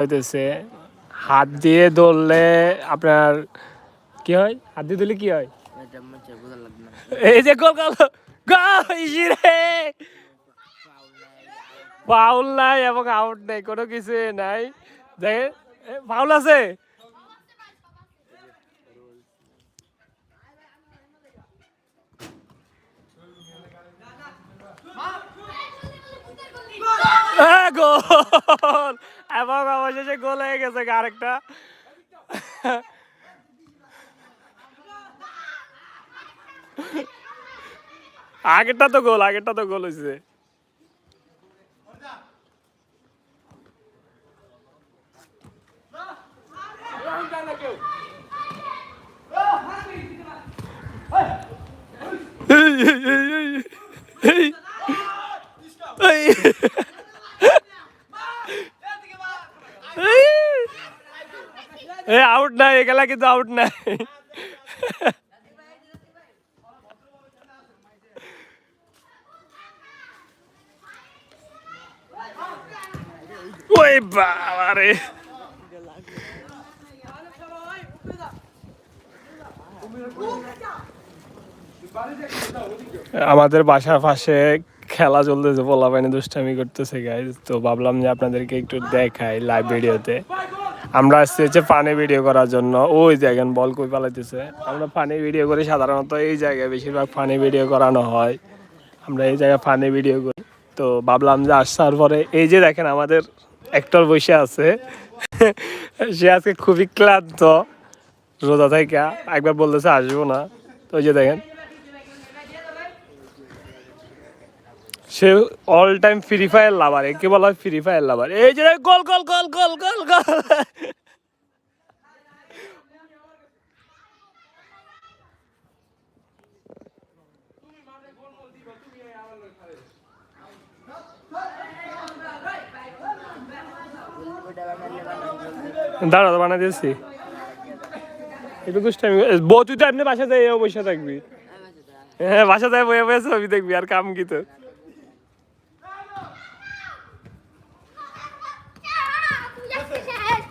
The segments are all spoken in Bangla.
হইতেছে, হাত দিয়ে ধরলে আপনার কি হয়? হাত দিয়ে ধরলে কি হয়? এই যে গোল গোল ফাউল নাই এবং আউট নাই, কোনো কিছু নাই। দেখেন ফাউল আছে? গোল! এবং অবশেষে গোল হয়ে গেছে আরেকটা আগেরটা তো গোল আগেরটা তো গোল হয়েছে এই, এই, এই, এই, এই। এই। এ আউট নাই এ খেলা কিন্তু আউট নাই। ওই বাবা রে আমাদের বাসার পাশে খেলা চলতেছে পোলা পাইনি দুষ্টামি করতেছে গাইজ তো ভাবলাম যে আপনাদেরকে একটু দেখাই লাইভ ভিডিওতে আমরা আসছি হচ্ছে পানি ভিডিও করার জন্য। ওই দেখেন, বল কই পালাইতেছে। আমরা পানি ভিডিও করি, সাধারণত এই জায়গায় বেশিরভাগ পানি ভিডিও করানো হয়। আমরা এই জায়গায় পানি ভিডিও করি। তো ভাবলাম যে আসার পরে, এই যে দেখেন আমাদের অ্যাক্টর বসে আছে। সে আজকে খুবই ক্লান্ত। রোজা থেকে একবার বলতেছে, আসব না। তো ওই যে দেখেন সে all time Free Fire lover একে বলা হয় ফ্রি ফায়ার লাভার এই যে গোল গোল গোল গোল গোল গোল। দাঁড়া বানা দিয়েছি। একটু দুষ্টামি বউ, তুই তো এমনি বাসা যাই বসে থাকবি। হ্যাঁ বাসা যায় বয়ে বয়ে ছবি দেখবি, আর কাম কি তো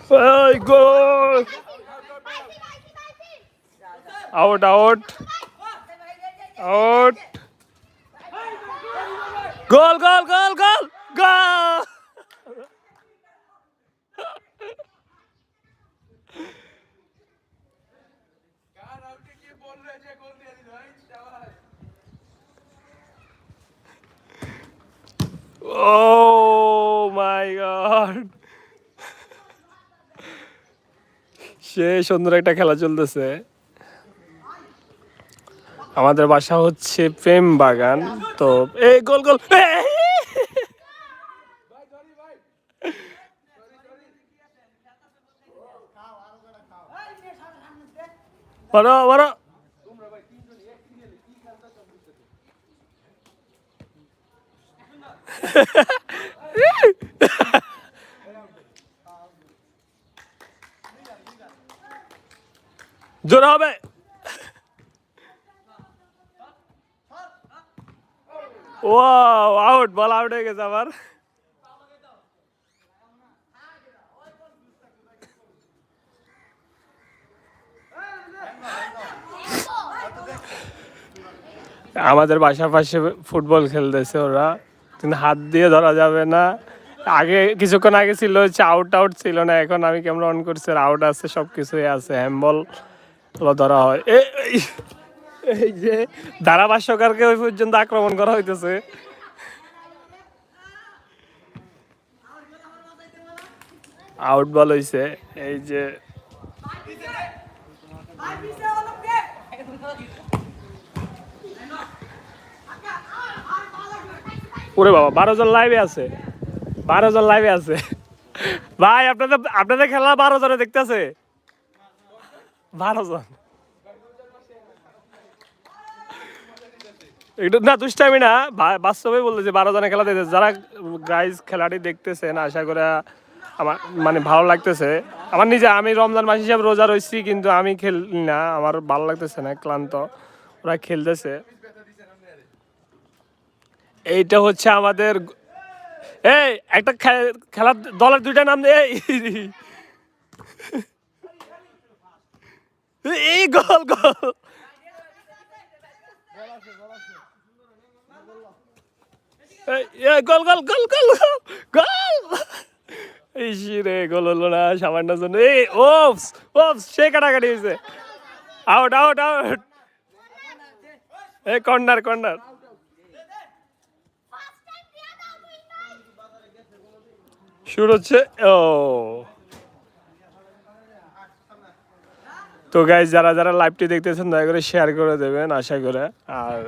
ওই goal out out out goal goal goal goal goal Oh সে সুন্দর একটা খেলা চলতেছে। আমাদের বাসা হচ্ছে প্রেম বাগান, তো এই গোল গোল বড় বড়। জোরে হবে। ও আউট বল আউট হয়ে গেছে আবার। আমাদের বাসার পাশে ফুটবল খেলতেছে ওরা। কিন্তু হাত দিয়ে ধরা যাবে না। আগে, কিছুক্ষণ আগে ছিল হচ্ছে আউট আউট ছিল না। এখন আমি ক্যামেরা অন করছি আউট আছে সব কিছুই আছে। হ্যাম্বল ধরা হয়। এই- যে ধারাভাষ্যকারকে ওই পর্যন্ত আক্রমণ করা হইতেছে। আউট বল হইছে। এই যে ওরে বাবা, বারো জন লাইভে আছে। বারো জন লাইভে আছে। ভাই, আপনাদের আপনাদের খেলা বারো জনে দেখতেছে। বারো জন একটু না, দুষ্টামি না। বাস্তবে বলতেছে বারো জনের খেলা দেখতেছে যারা গাইজ খেলাটি দেখতেছেন, আশা করে আমার মানে ভালো লাগতেছে। আমার নিজে, আমি রমজান মাস হিসাবে রোজা রয়েছি কিন্তু আমি খেলি না। আমার ভালো লাগতেছে না, ক্লান্ত। ওরা খেলতেছে। এইটা হচ্ছে আমাদের এই, একটা খেলার দলের দুইটা নাম এই! এই গোল গোল। না সামান্য কাটাকাটি হয়েছে। আউট আউট আউট শুরু হচ্ছে ও। তো গাইজ যারা যারা লাইভটি দেখতেছেন, দয়া করে শেয়ার করে দেবেন, আশা করে। আর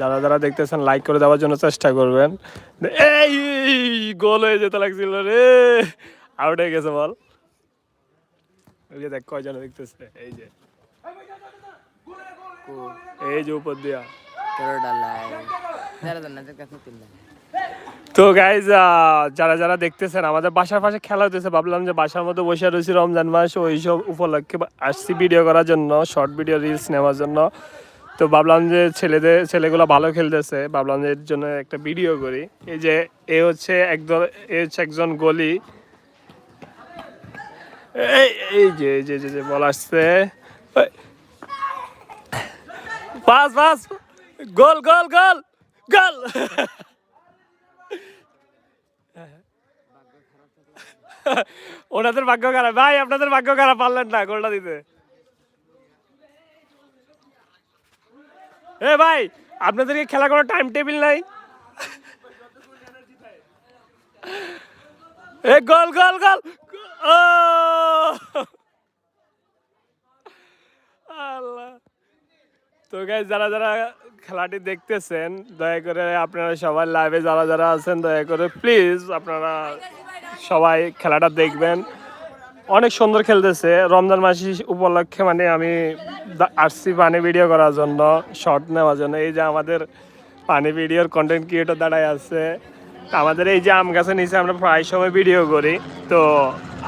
যারা যারা দেখতেছেন লাইক করে দেওয়ার জন্য চেষ্টা করবেন। এই গোল হয়ে যেতে লাগছিল রে। আউট হয়ে গেছে বল ওই যে দেখ, কয়জন দেখতেছে? এই যে। এই যে উপর দিয়া। তিন তো গাইজ যারা যারা দেখতেছেন, আমাদের বাসার পাশে খেলা হতেছে ভাবলাম যে বাসার মধ্যে বসে রয়েছি রমজান মাস ওই সব উপলক্ষে আসছি ভিডিও করার জন্য শর্ট ভিডিও রিলস নেওয়ার জন্য। তো ভাবলাম যে ছেলেদের, ছেলেগুলো ভালো খেলতেছে, ভাবলাম যে এর জন্য একটা ভিডিও করি। এই যে, এ হচ্ছে একদল, এ হচ্ছে একজন গলি। এই এই যে এই যে যে বল আসছে। Pass pass. Goal goal goal goal. ওনাদের ভাগ্য খারাপ। ভাই, আপনাদের ভাগ্য খারাপ, পারলেন না গোলটা দিতে। এ ভাই, আপনাদেরকে খেলা কোনো টাইম টেবিল নাই। এ গোল গোল গোল। ও! আল্লাহ। তো গাইজ যারা যারা খেলাটি দেখতেছেন, দয়া করে আপনারা সবাই লাইভে যারা যারা আছেন, দয়া করে প্লিজ আপনারা সবাই খেলাটা দেখবেন। অনেক সুন্দর খেলতেছে। রমজান মাস উপলক্ষে মানে আমি আসছি পানি ভিডিও করার জন্য শর্ট নেওয়ার জন্য। এই যে আমাদের পানি ভিডিওর কন্টেন্ট ক্রিয়েটর দাঁড়ায় আছে। আমাদের এই যে আম গাছের নিচে আমরা প্রায় সময় ভিডিও করি। তো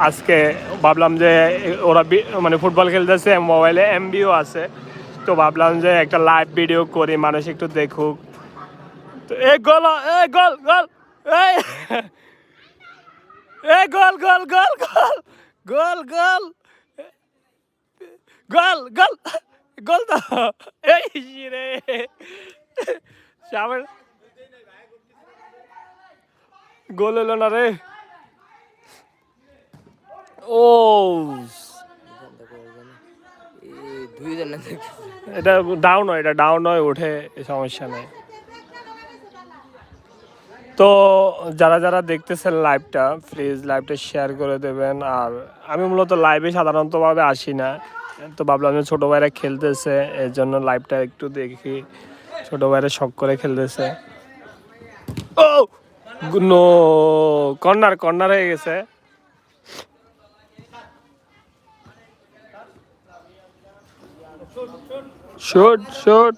আজকে ভাবলাম যে ওরা মানে ফুটবল খেলতেছে মোবাইলে এমবিও আছে। তো ভাবলাম যে একটা লাইভ ভিডিও করি, মানুষ একটু দেখুক। তো এই গোল এ গোল গোল এই! এই গোল goal goal goal goal goal. Goal goal গোল তো। এই রে। সামনে। গোল হলো না রে। ও। এটা ডাউন হয় এটা ডাউন হয় ওঠে এ সমস্যা নেই। তো যারা যারা দেখতেছেন লাইভটা প্লিজ লাইভটা শেয়ার করে দেবেন। আর আমি মূলত লাইভে সাধারণতভাবে আসি না। তো ভাবলাম যে ছোটো ভাইরা খেলতেছে, এর জন্য লাইভটা একটু দেখি। ছোটো ভাইরা শখ করে খেলতেছে। ও! নো কর্নার কর্নার হয়ে গেছে। শট শট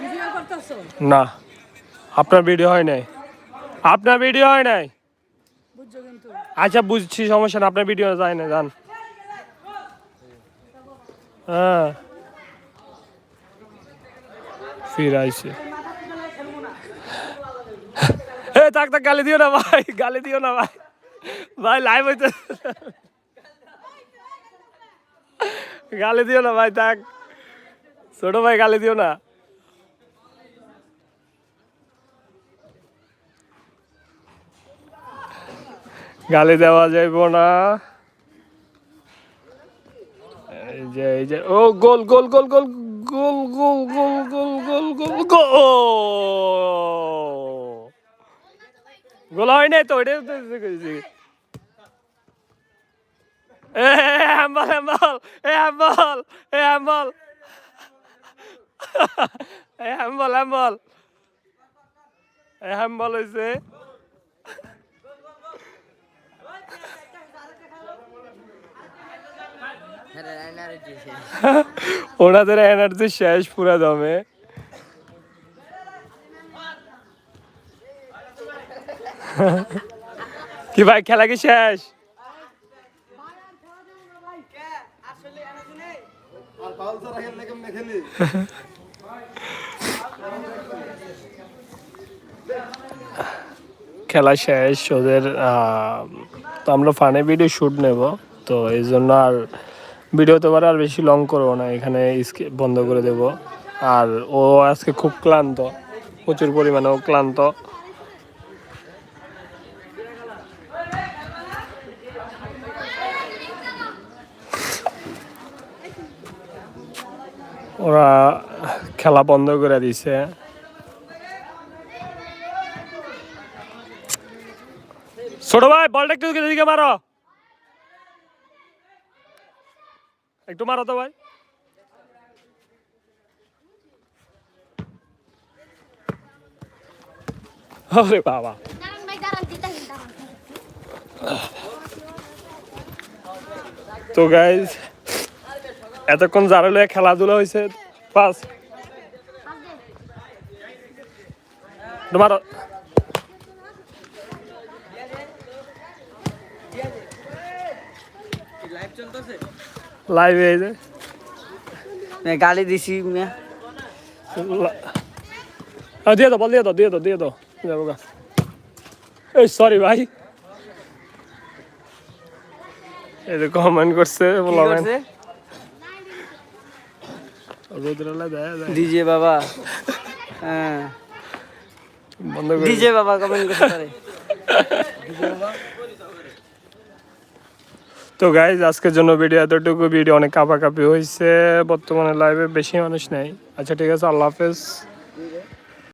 ভিডিও করতেছো না আপনার ভিডিও হয় নাই। আপনার ভিডিও হয় নাই? আচ্ছা বুঝছি সমস্যা না আপনার ভিডিও যায় না যান। হ্যাঁ। ফির আইছে। এ থাক থাক গালি দিও না ভাই গালি দিও না ভাই। ভাই লাইভ হইতে গালি দিও না ভাই থাক। ছোট ভাই গালি দিও না। গালি দেওয়া যাইব না এই যে যে ও গোল goal goal goal goal goal goal goal goal goal goal গোল হয় নাই তো কইছি এ হ্যাম্বল হ্যাম্বল এ হ্যাম্বল এ হইছে ওনাদের এনার্জি শেষ। পুরা দমে। কি ভাই, খেলা কি শেষ? খেলা শেষ, ওদের তো আমরা ফানে ভিডিও শ্যুট নেব, তো এই জন্য আর ভিডিও তো আর বেশি লং করব না, এখানে বন্ধ করে দেব। আর ও আজকে খুব ক্লান্ত, প্রচুর পরিমাণে ও ক্লান্ত। ওরা খেলা বন্ধ করে দিছে। ছোট ভাই, বলটা একটু দিকে মারো। একটু মারো তো ভাই। আরে বাবা। তো গাইজ এতক্ষণ যারা লয়ে খেলাধুলা হয়েছে পাস তোমার লাইভ এই যে। গালি দিছি দিয়ে দাও বল দিয়ে দাও দিয়ে দাও দিয়ে দাও। যাব গা। এই সরি ভাই। এই যে কমেন্ট করছে করছে? রোদ্রালা দেয়। ডিজে বাবা। হ্যাঁ বন্ধ করে ডিজে বাবা কমেন্ট করতে পারে তো গাইজ আজকের জন্য ভিডিও এতটুকু। ভিডিও অনেক কাপাকাপি হয়েছে বর্তমানে লাইভে বেশি মানুষ নেই। আচ্ছা ঠিক আছে, আল্লাহ হাফেজ।